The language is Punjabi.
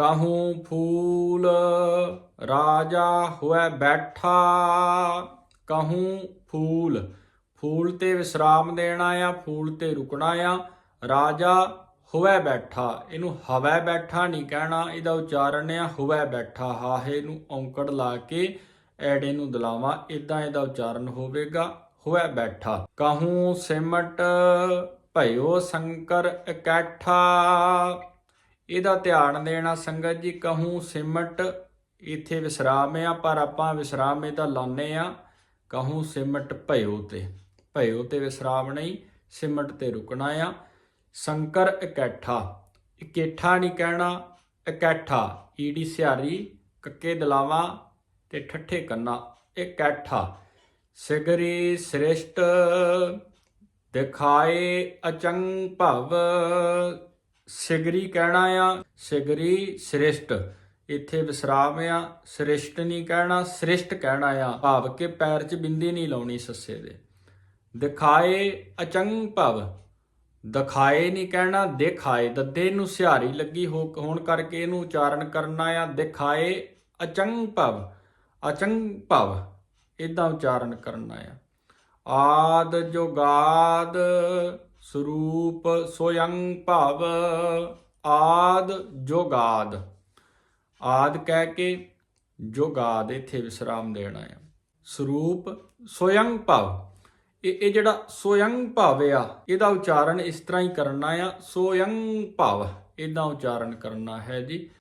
ਕਹੂੰ ਫੂਲ ਰਾਜਾ ਹੋਇ ਬੈਠਾ? ਕਹੂੰ ਫੂਲ? ਫੂਲ ਤੇ ਵਿਸਰਾਮ ਦੇਣਾ ਆ, ਫੂਲ ਤੇ ਰੁਕਣਾ ਆ। ਰਾਜਾ ਹੋਇ ਬੈਠਾ। ਇਹਨੂੰ ਹਵੈ ਬੈਠਾ ਨਹੀਂ ਕਹਿਣਾ, ਇਹਦਾ ਉਚਾਰਨ ਆ ਹੋਵੇ ਬੈਠਾ। ਹਾਹੇ ਨੂੰ ਔਂਕੜ ਲਾ ਕੇ ਐੜੇ ਨੂੰ ਦਲਾਵਾਂ ਇਦਾਂ ਇਹਦਾ ਉਚਾਰਨ ਹੋਵੇਗਾ। ਹੋਇ ਬੈਠਾ। ਕਹੂੰ ਸਿਮਟ ਭਇਓ ਸ਼ੰਕਰ ਇਕੱਠਾ? ਇਹਦਾ ਧਿਆਨ ਦੇਣਾ ਸੰਗਤ ਜੀ, ਕਹੂੰ ਸਿਮਟ, ਇੱਥੇ ਵਿਸਰਾਮ ਆ, ਪਰ ਆਪਾਂ ਵਿਸਰਾਮ ਇਹਦਾ ਲਾਉਨੇ ਆ। ਕਹੂੰ ਸਿਮਟ ਭਇਓ ਤੇ। ਭਇਓ ਤੇ ਵਿਸਰਾਮ ਨਹੀਂ, ਸਿਮਟ ਤੇ ਰੁਕਣਾ ਆ। ਸ਼ੰਕਰ ਇਕੱਠਾ। ਇਕੱਠਾ ਨਹੀਂ ਕਹਿਣਾ, ਇਕੱਠਾ। ਈੜੀ ਸਿਹਾਰੀ, ਕੱਕੇ ਦਲਾਵਾਂ ਤੇ ਠੱਠੇ ਕੰਨਾ। ਇਕੱਠਾ। ਸਿਗਰੀ ਸ੍ਰਿਸ਼ਟ, ਦਿਖਾਏ ਅਚੰਗ ਭਵ ਸਿਗਰੀ ਕਹਿਣਾ ਆ, ਸਿਗਰੀ ਸ੍ਰਿਸ਼ਟ। ਇੱਥੇ ਵਿਸਰਾਮ ਆ, ਸ੍ਰਿਸ਼ਟ ਨਹੀਂ ਕਹਿਣਾ, ਸ੍ਰਿਸ਼ਟ ਕਹਿਣਾ ਆ। ਭਾਵ ਕਿ ਪੈਰ 'ਚ ਬਿੰਦੀ ਨਹੀਂ ਲਾਉਣੀ ਸੱਸੇ ਦੇ। ਦਿਖਾਏ ਅਚੰਗ ਭਵ। ਦਿਖਾਏ ਨਹੀਂ ਕਹਿਣਾ, ਦਿਖਾਏ। ਦੱਦੇ ਨੂੰ ਸਿਹਾਰੀ ਲੱਗੀ ਹੋ, ਹੋਣ ਕਰਕੇ ਇਹਨੂੰ ਉਚਾਰਨ ਕਰਨਾ ਆ। ਦਿਖਾਏ ਅਚੰਗ ਭਵ। ਅਚੰਗ ਭਵ। ਇਦਾਂ ਉਚਾਰਨ ਕਰਨਾ ਆ। ਆਦ ਜੋਗਾਦ ਸਰੂਪ ਸੋਯੰ ਭਵ ਆਦ ਜੋਗਾਦ। ਆਦ ਕਹਿ ਕੇ ਜੋਗਾਦ ਇੱਥੇ ਵਿਸਰਾਮ ਦੇਣਾ ਆ। ਸਰੂਪ ਸੋਯੰ ਭਵ। ਇਹ ਇਹ ਜਿਹੜਾ ਸੋਯੰ ਭਵ ਆ, ਇਹਦਾ ਉਚਾਰਨ ਇਸ ਤਰ੍ਹਾਂ ਹੀ ਕਰਨਾ ਆ। ਸੋਯੰ ਭਵ। ਇਦਾਂ ਉਚਾਰਨ ਕਰਨਾ ਹੈ ਜੀ।